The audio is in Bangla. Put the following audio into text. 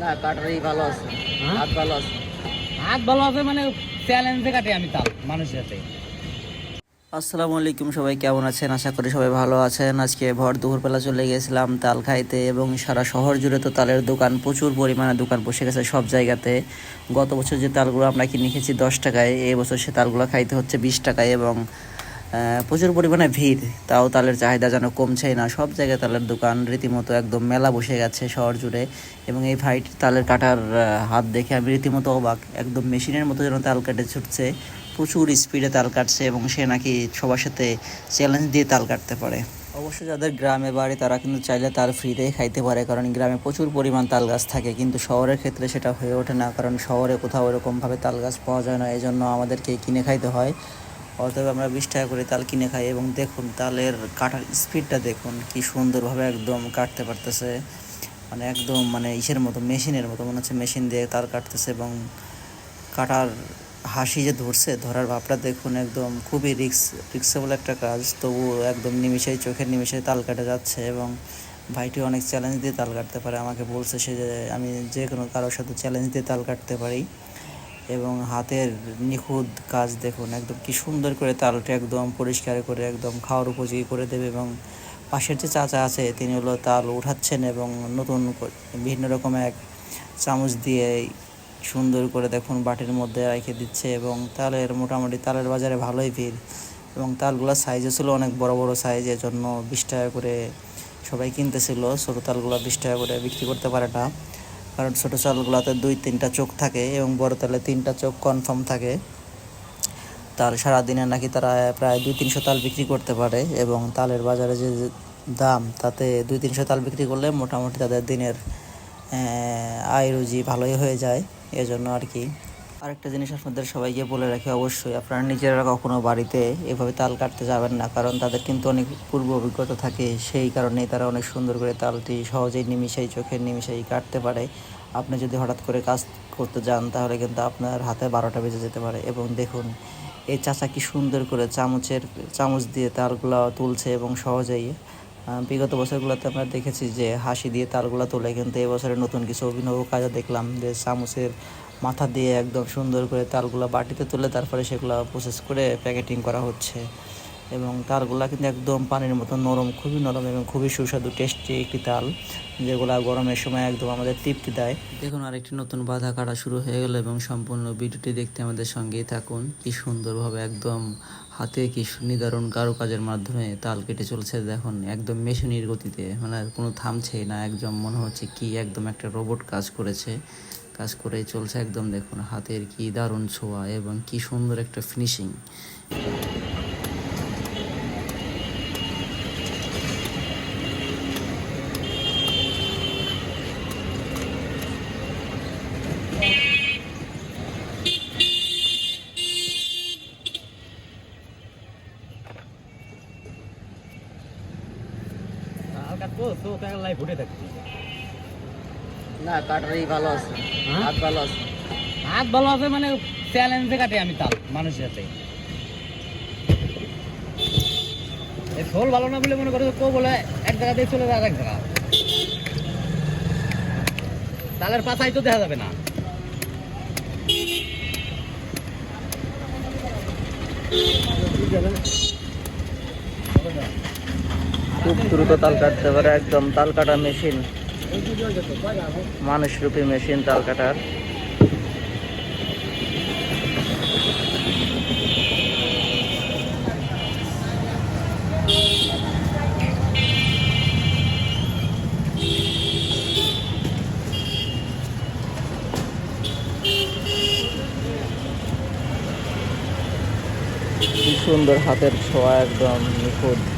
না কাটারই ভালো আছে। হ্যাঁ? হাত ভালো আছে। হাত ভালো আছে মানে চ্যালেঞ্জে কাটে আমি তাল মানুষের সাথে আসসালামু আলাইকুম সবাই কেমন আছেন? আশা করি সবাই ভালো আছেন। আজকে ভর দুপুরবেলা চলে গেছিলাম তাল খাইতে এবং সারা শহর জুড়ে তো তালের দোকান প্রচুর পরিমাণে দোকান বসে গেছে সব জায়গাতে। গত বছর যে তালগুলো আমরা কিনে খেয়েছি দশ টাকায় এই বছর সে তালগুলো খাইতে হচ্ছে বিশ টাকায় এবং প্রচুর পরিমাণে ভিড়। তাও তালের চাহিদা যেন কমছেই না। সব জায়গায় তালের দোকান রীতিমতো একদম মেলা বসে গেছে শহর জুড়ে। এবং এই ভাইটির তালের কাটার হাত দেখে আমি রীতিমতো অবাক। একদম মেশিনের মতো যেন তাল কাটে ছুটছে। প্রচুর স্পিডে তাল কাটছে এবং সে নাকি সবার সাথে চ্যালেঞ্জ দিয়ে তাল কাটতে পারে। অবশ্য যাদের গ্রামে বাড়ি, তারা কিন্তু চাইলে তাল ফ্রিতেই খাইতে পারে। কারণ গ্রামে প্রচুর পরিমাণ তাল গাছ থাকে। কিন্তু শহরের ক্ষেত্রে সেটা হয়ে ওঠে না। কারণ শহরে কোথাও এরকমভাবে তাল গাছ পাওয়া যায় না। এই জন্য আমাদেরকে কিনে খাইতে হয়। অতএব আমরা বিশ টাকা করে তাল কিনে খাই এবং দেখুন তালের কাটার স্পিডটা দেখুন, কি সুন্দরভাবে একদম কাটতে পারতেছে। মানে একদম মানে ইসের মতো, মেশিনের মতো, মনে হচ্ছে মেশিন দিয়ে তাল কাটতেছে এবং কাটার হাসি যে ধরছে, ধরার ভাবটা দেখুন একদম খুবই রিক্স রিক্সেবল একটা কাজ। তবু একদম নিমিষেই, চোখের নিমিষেই তাল কাটে যাচ্ছে এবং ভাইটি অনেক চ্যালেঞ্জ দিয়ে তাল কাটতে পারে। আমাকে বলছে সে যে, আমি যে কোনো কারোর সাথে চ্যালেঞ্জ দিয়ে তাল কাটতে পারি। এবং হাতের নিখুঁত কাজ দেখুন, একদম কি সুন্দর করে তালটা একদম পরিষ্কার করে একদম খাওয়ার উপযোগী করে দেবে এবং পাশের যে চাচা আছে, তিনি হলো তাল উঠাচ্ছেন এবং নতুন বিভিন্ন রকমের এক চামচ দিয়ে সুন্দর করে দেখুন বাটির মধ্যে রেখে দিচ্ছে এবং তালের মোটামুটি তালের বাজারে ভালোই ভিড় এবং তালগুলোর সাইজও ছিল অনেক বড় বড় সাইজের জন্য বিশ টাকা করে সবাই কিনতেছিল, ছোটো তালগুলো বিশ টাকা করে বিক্রি করতে পারে না। কারণ ছোটো চালগুলোতে দুই, তিনটা চোখ থাকে এবং বড় তালে তিনটা চোখ কনফার্ম থাকে। তার সারাদিনে নাকি তারা প্রায় দুই, তিনশো তাল বিক্রি করতে পারে এবং তালের বাজারে যে দাম, তাতে দুই, তিনশো তাল বিক্রি করলে মোটামুটি তাদের দিনের আয় রুজি ভালোই হয়ে যায়। এজন্য আর কি আরেকটা জিনিস আপনাদের সবাইকে বলে রাখি, অবশ্যই আপনারা নিজেরা কখনো বাড়িতে এভাবে তাল কাটতে যাবেন না, কারণ তাদের কিন্তু অনেক পূর্ব অভিজ্ঞতা থাকে। সেই কারণেই তারা অনেক সুন্দর করে তালটি সহজেই নিমিষেই চোখের নিমিষেই কাটতে পারে। আপনি যদি হঠাৎ করে কাজ করতে যান, তাহলে কিন্তু আপনার হাতে বারোটা বেজে যেতে পারে। এবং দেখুন এই চাচা কি সুন্দর করে চামচের চামচ দিয়ে তালগুলো তুলছে এবং সহজেই বিগত বছরগুলোতে আমরা দেখেছি যে হাসি দিয়ে তালগুলো তোলে। কিন্তু এবছরে নতুন কিছু অভিনব কাজও দেখলাম যে চামচের মাথা দিয়ে একদম সুন্দর করে তালগুলো বাটিতে তুলে তারপরে সেগুলো প্রসেস করে প্যাকেটিং করা হচ্ছে। এবং তালগুলো কিন্তু একদম পানির মতো নরম, খুবই নরম এবং খুবই সুস্বাদু টেস্টি একটি তাল, যেগুলো গরমের সময় একদম আমাদের তৃপ্তি দেয়। দেখুন, আরেকটি নতুন বাধা কাটা শুরু হয়ে গেল এবং সম্পূর্ণ ভিডিওটি দেখতে আমাদের সঙ্গেই থাকুন। কি সুন্দরভাবে একদম হাতে কি নিদারুণ কারুকাজের মাধ্যমে তাল কেটে চলছে, দেখুন, একদম মেশিনের গতিতে। মানে কোনো থামছেই না, একদম মনে হচ্ছে কি একদম একটা রোবট কাজ করেছে। কাজ করে চলছে। একদম দেখুন, হাতের কি দারুণ ছোঁয়া এবং কি সুন্দর একটা ফিনিশিং তো থাকছি না কাটারই ভালো আছে। হ্যাঁ? হাত ভালো আছে। হাত ভালো আছে মানে চ্যালেঞ্জে কাটে আমি তাল মানুষের এই শোল ভালো না বলে মনে করো কেউ বলে এক জায়গা দিয়ে চলে যায় এক জায়গা। তালের পাতাই তো দেখা যাবে না। খুব দ্রুত তাল কাটতে পারে একদম তাল কাটা মেশিন। মানুষ রূপী মেশিন তাল কাটার। সুন্দর হাতের ছোঁয়া একদম নিখুঁত।